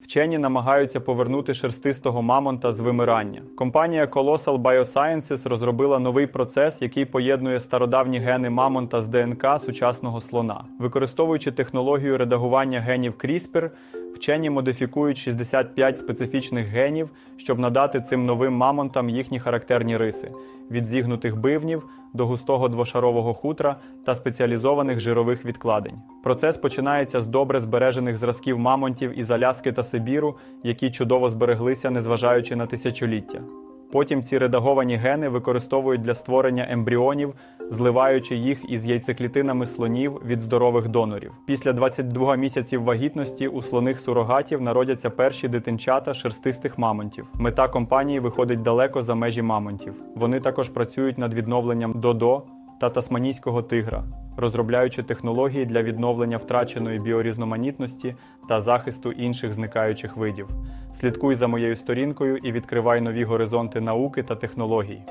Вчені намагаються повернути шерстистого мамонта з вимирання. Компанія Colossal Biosciences розробила новий процес, який поєднує стародавні гени мамонта з ДНК сучасного слона. Використовуючи технологію редагування генів CRISPR, вчені модифікують 65 специфічних генів, щоб надати цим новим мамонтам їхні характерні риси від зігнутих бивнів до густого двошарового хутра та спеціалізованих жирових відкладень. Процес починається з добре збережених зразків мамонтів із Аляски та Сибіру, які чудово збереглися, незважаючи на тисячоліття. Потім ці редаговані гени використовують для створення ембріонів, зливаючи їх із яйцеклітинами слонів від здорових донорів. Після 22 місяців вагітності у слоних сурогатів народяться перші дитинчата шерстистих мамонтів. Мета компанії виходить далеко за межі мамонтів. Вони також працюють над відновленням додо та тасманійського тигра, розробляючи технології для відновлення втраченої біорізноманітності та захисту інших зникаючих видів. Слідкуй за моєю сторінкою і відкривай нові горизонти науки та технологій.